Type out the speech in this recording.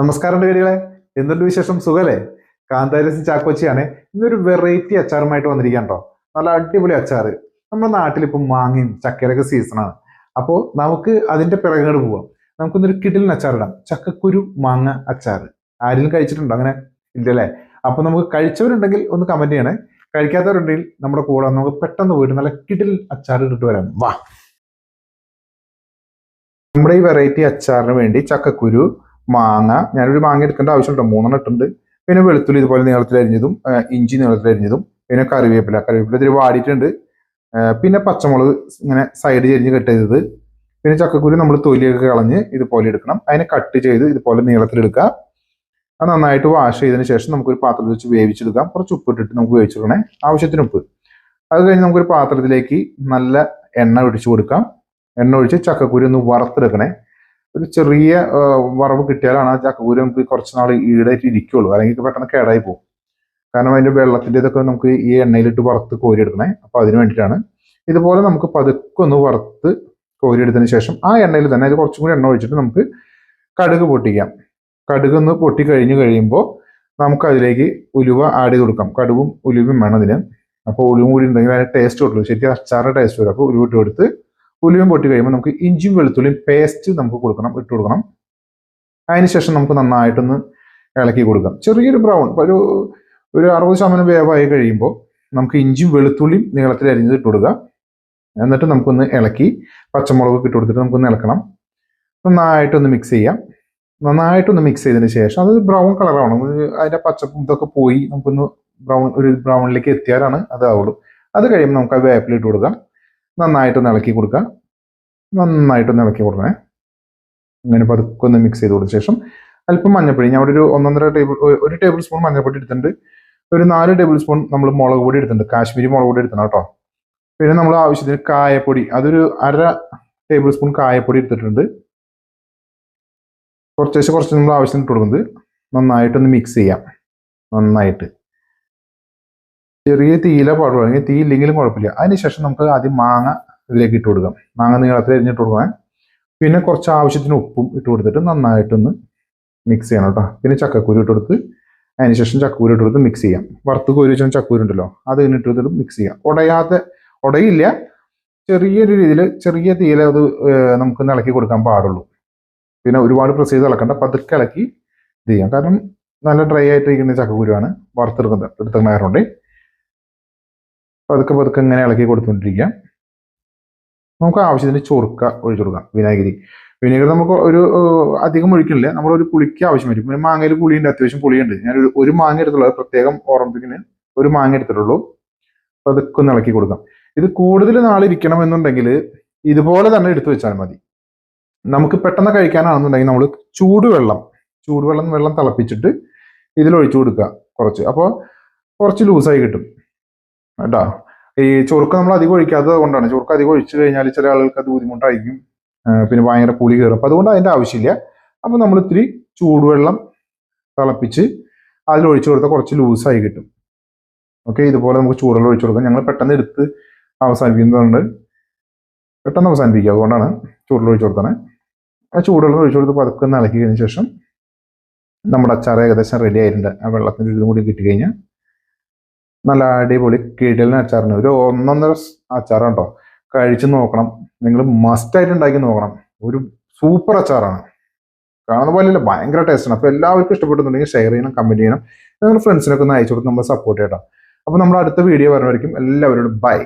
നമസ്കാരം കരികളെ എന്തുണ്ട് വിശേഷം? സുഖല്ലേ? കാന്താരി ചാക്കോച്ചിയാണ്. ഇന്നൊരു വെറൈറ്റി അച്ചാറുമായിട്ട് വന്നിരിക്കാൻ കേട്ടോ നല്ല അടിപൊളി അച്ചാറ്. നമ്മുടെ നാട്ടിൽ മാങ്ങയും ചക്കയിലൊക്കെ സീസണാണ് അപ്പോൾ നമുക്ക് അതിന്റെ പിറകങ്ങോട് പോവാം. നമുക്കൊന്നൊരു കിടിലിന് അച്ചാറിടാം ചക്കക്കുരു മാങ്ങ അച്ചാർ ആരെങ്കിലും കഴിച്ചിട്ടുണ്ടോ അങ്ങനെ? ഇല്ലല്ലേ? അപ്പോൾ നമുക്ക് കഴിച്ചവരുണ്ടെങ്കിൽ ഒന്ന് കമന്റ് ചെയ്യണേ. കഴിക്കാത്തവരുണ്ടെങ്കിൽ നമ്മുടെ കൂടെ നമുക്ക് പെട്ടെന്ന് പോയിട്ട് നല്ല കിടിൽ അച്ചാർ ഇട്ടിട്ട് വരാം. വാ. നമ്മുടെ ഈ വെറൈറ്റി അച്ചാറിന് വേണ്ടി ചക്കക്കുരു മാങ്ങ. ഞാനൊരു മാങ്ങ എടുക്കേണ്ട ആവശ്യമുണ്ടോ? മൂന്നെണ്ണം ഇട്ടുണ്ട്. പിന്നെ വെളുത്തുള്ളി ഇതുപോലെ നീളത്തിൽ അരിഞ്ഞതും ഇഞ്ചി നീളത്തിൽ അരിഞ്ഞതും പിന്നെ കറിവേപ്പില. കറിവേപ്പില ഇതിൽ വാടിയിട്ടുണ്ട്. പിന്നെ പച്ചമുളക് ഇങ്ങനെ സൈഡ് ചെരിഞ്ഞ് കട്ട് ചെയ്തത്. പിന്നെ ചക്കക്കുരു നമ്മൾ തൊലിയൊക്കെ കളഞ്ഞ് ഇതുപോലെ എടുക്കണം. അതിനെ കട്ട് ചെയ്ത് ഇതുപോലെ നീളത്തിലെടുക്കുക അത് നന്നായിട്ട് വാഷ് ചെയ്തതിന് ശേഷം നമുക്കൊരു പാത്രത്തിൽ വെച്ച് വേവിച്ചെടുക്കാം. കുറച്ച് ഉപ്പ് ഇട്ടിട്ട് നമുക്ക് വേവിച്ചെടുക്കണേ. ആവശ്യത്തിന് ഉപ്പ്. അത് കഴിഞ്ഞ് നമുക്കൊരു പാത്രത്തിലേക്ക് നല്ല എണ്ണ ഒഴിച്ചു കൊടുക്കാം. എണ്ണ ഒഴിച്ച് ചക്കക്കുരി ഒന്ന് വറുത്തെടുക്കണേ. ഒരു ചെറിയ വറവ് കിട്ടിയാലാണ് ആ ചക്കക്കൂര് നമുക്ക് കുറച്ച് നാൾ ഈടായിട്ട് ഇരിക്കുള്ളൂ. അല്ലെങ്കിൽ പെട്ടെന്ന് കേടായി പോകും. കാരണം അതിന്റെ വെള്ളത്തിന്റെ ഇതൊക്കെ നമുക്ക് ഈ എണ്ണയിലിട്ട് വറുത്ത് കോരിയെടുക്കണേ. അപ്പൊ അതിന് വേണ്ടിയിട്ടാണ്. ഇതുപോലെ നമുക്ക് പതുക്കെ ഒന്ന് വറുത്ത് കോരിയെടുത്തതിന് ശേഷം ആ എണ്ണയിൽ തന്നെ അതിൽ കുറച്ചും കൂടി എണ്ണ ഒഴിച്ചിട്ട് നമുക്ക് കടുക് പൊട്ടിക്കാം. കടുക് ഒന്ന് പൊട്ടി കഴിഞ്ഞ് കഴിയുമ്പോൾ നമുക്ക് അതിലേക്ക് ഉലുവ ആഡ് ചെയ്ത് കൊടുക്കാം. കടുവും ഉലുവയും വേണം അതിന്. അപ്പോൾ ഉലുവും കൂടി ഉണ്ടെങ്കിൽ അതിന് ടേസ്റ്റ് കൊടുക്കുള്ളൂ ശരിക്കും അച്ചാറിന്റെ ടേസ്റ്റ് വരും. അപ്പോൾ ഉലുവിട്ട് കൊടുത്ത് ഉലുവയും പൊട്ടി കഴിയുമ്പോൾ നമുക്ക് ഇഞ്ചിയും വെളുത്തുള്ളിയും പേസ്റ്റ് നമുക്ക് കൊടുക്കണം ഇട്ട് കൊടുക്കണം. അതിനുശേഷം നമുക്ക് നന്നായിട്ടൊന്ന് ഇളക്കി കൊടുക്കാം. ചെറിയൊരു ബ്രൗൺ ഒരു ഒരു അറുപത് ശതമാനം വേവായി കഴിയുമ്പോൾ നമുക്ക് ഇഞ്ചിയും വെളുത്തുള്ളിയും നീളത്തിൽ അരിഞ്ഞത് ഇട്ട് കൊടുക്കുക എന്നിട്ട് നമുക്കൊന്ന് ഇളക്കി പച്ചമുളക് ഇട്ട് കൊടുത്തിട്ട് നമുക്കൊന്ന് ഇളക്കണം. നന്നായിട്ടൊന്ന് മിക്സ് ചെയ്യാം. നന്നായിട്ടൊന്ന് മിക്സ് ചെയ്തതിന് ശേഷം അത് ബ്രൗൺ കളറാണ് അതിന്റെ പച്ചപ്പും ഇതൊക്കെ പോയി നമുക്കൊന്ന് ബ്രൗൺ ഒരു ബ്രൗണിലേക്ക് എത്തിയാലാണ് അതാവുള്ളൂ അത് കഴിയുമ്പോൾ നമുക്ക് ആ വേപ്പിലിട്ട് കൊടുക്കാം. നന്നായിട്ടൊന്ന് ഇളക്കി കൊടുക്കാം. നന്നായിട്ടൊന്ന് ഇളക്കി കൊടുക്കണേ. അങ്ങനെ പതുക്കെ ഒന്ന് മിക്സ് ചെയ്ത് കൊടുത്ത ശേഷം അല്പം മഞ്ഞപ്പൊടി. ഞാൻ അവിടെ ഒരു ഒന്നൊന്നര ടേബിൾ ഒരു ടേബിൾ സ്പൂൺ മഞ്ഞപ്പൊടി എടുത്തിട്ടുണ്ട്. ഒരു നാല് ടേബിൾ സ്പൂൺ നമ്മൾ മുളക് പൊടി എടുത്തിട്ടുണ്ട്. കാശ്മീരി മുളക് പൊടി എടുത്തണം കേട്ടോ. പിന്നെ നമ്മൾ ആവശ്യത്തിന് കായപ്പൊടി. അതൊരു അര ടേബിൾ സ്പൂൺ കായപ്പൊടി എടുത്തിട്ടുണ്ട്. കുറച്ചേശ്ശെ കുറച്ച് നമ്മൾ ആവശ്യത്തിന് ഇട്ട് കൊടുക്കുന്നത്. നന്നായിട്ടൊന്ന് മിക്സ് ചെയ്യാം. നന്നായിട്ട്. ചെറിയ തീയില പാടുള്ളൂ അല്ലെങ്കിൽ തീ ഇല്ലെങ്കിലും കുഴപ്പമില്ല. അതിനുശേഷം നമുക്ക് ആദ്യം മാങ്ങ ഇതിലേക്ക് ഇട്ട് കൊടുക്കാം. മാങ്ങ നീളത്തിൽ അരിഞ്ഞിട്ട് കൊടുക്കാൻ പിന്നെ കുറച്ച് ആവശ്യത്തിന് ഉപ്പും ഇട്ട് കൊടുത്തിട്ട് നന്നായിട്ടൊന്ന് മിക്സ് ചെയ്യണം കേട്ടോ. പിന്നെ ചക്കക്കുരു ഇട്ട് കൊടുത്ത് അതിനുശേഷം ചക്കക്കുരു ഇട്ട് കൊടുത്ത് മിക്സ് ചെയ്യാം. വറുത്ത് കോരി വെച്ചാൽ ചക്കൂരി ഉണ്ടല്ലോ അത് ഇങ്ങനെ ഇട്ട് കൊടുത്തിട്ട് മിക്സ് ചെയ്യാം. ഉടയാത്ത ഉടയില്ല. ചെറിയൊരു രീതിയിൽ ചെറിയ തീയില അത് നമുക്ക് ഇളക്കി കൊടുക്കാൻ പാടുള്ളൂ. പിന്നെ ഒരുപാട് പ്രസ് ചെയ്ത് ഇളക്കണ്ട പതുക്കെ ഇളക്കി ഇത് ചെയ്യാം. കാരണം നല്ല ഡ്രൈ ആയിട്ടിരിക്കുന്ന ചക്കക്കുരുവാണ് വറുത്തെടുക്കുന്നത്. എടുത്തുന്ന കാരണം പതുക്കെ പതുക്കെ ഇങ്ങനെ ഇളക്കി കൊടുത്തുകൊണ്ടിരിക്കുക നമുക്ക് ആവശ്യത്തിന് ചൊറുക്ക ഒഴിച്ചു കൊടുക്കാം വിനാഗിരി. വിനാഗിരി നമുക്ക് ഒരു അധികം ഒഴിക്കണില്ല നമ്മളൊരു പുളിക്ക് ആവശ്യം വരും. പിന്നെ മാങ്ങയിൽ പുളിയുണ്ട് അത്യാവശ്യം പുളിയുണ്ട്. ഞാൻ ഒരു മാങ്ങ എടുത്തുള്ളൂ. അത് പ്രത്യേകം ഓർമ്മിപ്പിക്കുന്നത് ഒരു മാങ്ങ എടുത്തിട്ടുള്ളൂ. പതുക്കെ ഒന്ന് ഇളക്കി കൊടുക്കാം. ഇത് കൂടുതൽ നാളിരിക്കണം എന്നുണ്ടെങ്കിൽ ഇതുപോലെ തന്നെ എടുത്തു വെച്ചാൽ മതി. നമുക്ക് പെട്ടെന്ന് കഴിക്കാനാണെന്നുണ്ടെങ്കിൽ നമ്മൾ ചൂടുവെള്ളം ചൂടുവെള്ളം വെള്ളം തിളപ്പിച്ചിട്ട് ഇതിൽ ഒഴിച്ചു കൊടുക്കുക കുറച്ച്. അപ്പോൾ കുറച്ച് ലൂസായി കിട്ടും. കേട്ടോ. ഈ ചൊറുക്ക നമ്മൾ അധികം ഒഴിക്കാത്തത് കൊണ്ടാണ്. ചൊറുക്ക അധികം ഒഴിച്ചു കഴിഞ്ഞാൽ ചില ആളുകൾക്ക് അത് ബുദ്ധിമുട്ടായിരിക്കും. പിന്നെ ഭയങ്കര പുളി കയറും. അപ്പം അതുകൊണ്ട് അതിന്റെ ആവശ്യമില്ല. അപ്പം നമ്മൾ ഇത്തിരി ചൂടുവെള്ളം തിളപ്പിച്ച് അതിൽ ഒഴിച്ചു കൊടുത്താൽ കുറച്ച് ലൂസായി കിട്ടും. ഓക്കെ ഇതുപോലെ നമുക്ക് ചൂടുവെള്ളം ഒഴിച്ചു കൊടുക്കാം. ഞങ്ങൾ പെട്ടെന്ന് എടുത്ത് അവസാനിപ്പിക്കുന്നതുകൊണ്ട് പെട്ടെന്ന് അവസാനിപ്പിക്കുക. അതുകൊണ്ടാണ് ചൂടുവെള്ളം ഒഴിച്ചു കൊടുത്തത് ആ ചൂടുവെള്ളം ഒഴിച്ചു കൊടുത്ത് പതുക്കെ ഇളക്കിയതിന് ശേഷം നമ്മുടെ അച്ചാർ ഏകദേശം റെഡി ആയിട്ടുണ്ട്. ആ വെള്ളത്തിന്റെ ഇതും കൂടി കിട്ടിക്കഴിഞ്ഞാൽ നല്ല അടിപൊളി കിടലിന് അച്ചാറിന് ഒരു ഒന്നൊന്നര അച്ചാറാണ് കേട്ടോ കഴിച്ചു നോക്കണം. നിങ്ങൾ മസ്റ്റായിട്ട് ഉണ്ടാക്കി നോക്കണം. ഒരു സൂപ്പർ അച്ചാറാണ്. കാണുന്ന പോലെയല്ല ഭയങ്കര ടേസ്റ്റാണ് അപ്പോൾ എല്ലാവർക്കും ഇഷ്ടപ്പെട്ടുന്നുണ്ടെങ്കിൽ ഷെയർ ചെയ്യണം കമന്റ് ചെയ്യണം. നിങ്ങളുടെ ഫ്രണ്ട്സിനൊക്കെ ഒന്ന് അയച്ചു കൊടുത്ത് നമ്മൾ സപ്പോർട്ട് ചെയ്യട്ടോ അപ്പോൾ നമ്മുടെ അടുത്ത വീഡിയോ വരുന്നവരിക്കും എല്ലാവരോടും ബൈ